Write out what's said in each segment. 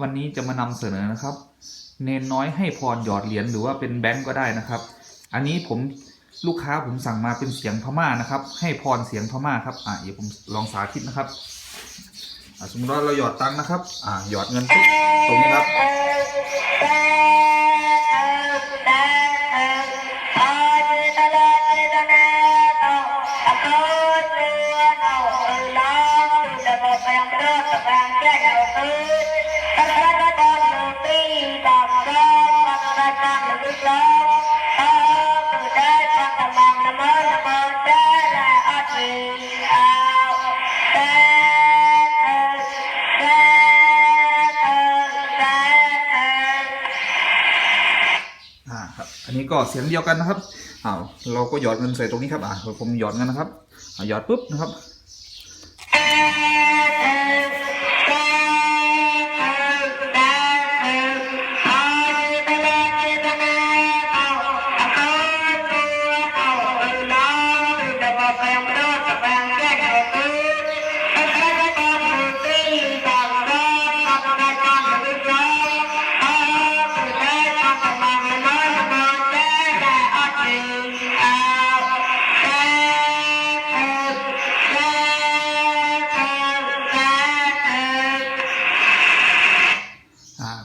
วันนี้จะมานำเสนอนะครับ เนนน้อยให้พรหยอดเหรียญหรือว่าเป็นแบงก์ก็ได้นะครับ อันนี้ผมลูกค้าผมสั่งมาเป็นเสียงพม่านะครับ ให้พรเสียงพม่าครับอ่าเดี๋ยวผมลองสาธิตนะครับสมมติว่าเราหยอดตังค์นะครับ อ่าหยอดเงินตรงนี้ครับอ่าครับอันนี้ก็เสียงเดียวกันนะครับอ้าวเราก็หยอดเงินใส่ตรงนี้ครับอ่าผมหยอดเงินนะครับหยอดปุ๊บนะครับ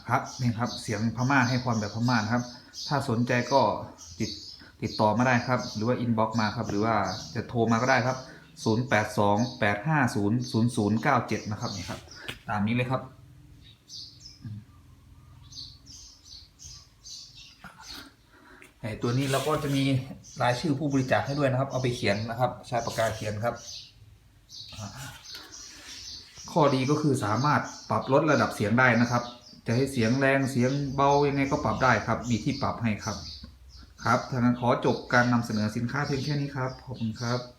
อ่าครับนี่ครับ เสียงพม่าให้พรแบบพม่านะครับ ถ้าสนใจก็ติดติดต่อมาได้ครับ หรือว่าอินบ็อกมาครับ หรือว่าจะโทรมาก็ได้ครับ 0828500097 นะครับนี่ครับ ตามนี้เลยครับ ไอตัวนี้เราก็จะมีรายชื่อผู้บริจาคให้ด้วยนะครับ เอาไปเขียนนะครับ ใช้ปากกาเขียนครับข้อดีก็คือสามารถปรับลดระดับเสียงได้นะครับ จะให้เสียงแรงเสียงเบายังไงก็ปรับได้ครับ มีที่ปรับให้ครับ ครับทางนั้นขอจบการนำเสนอสินค้าเพียงแค่นี้ครับ ขอบคุณครับ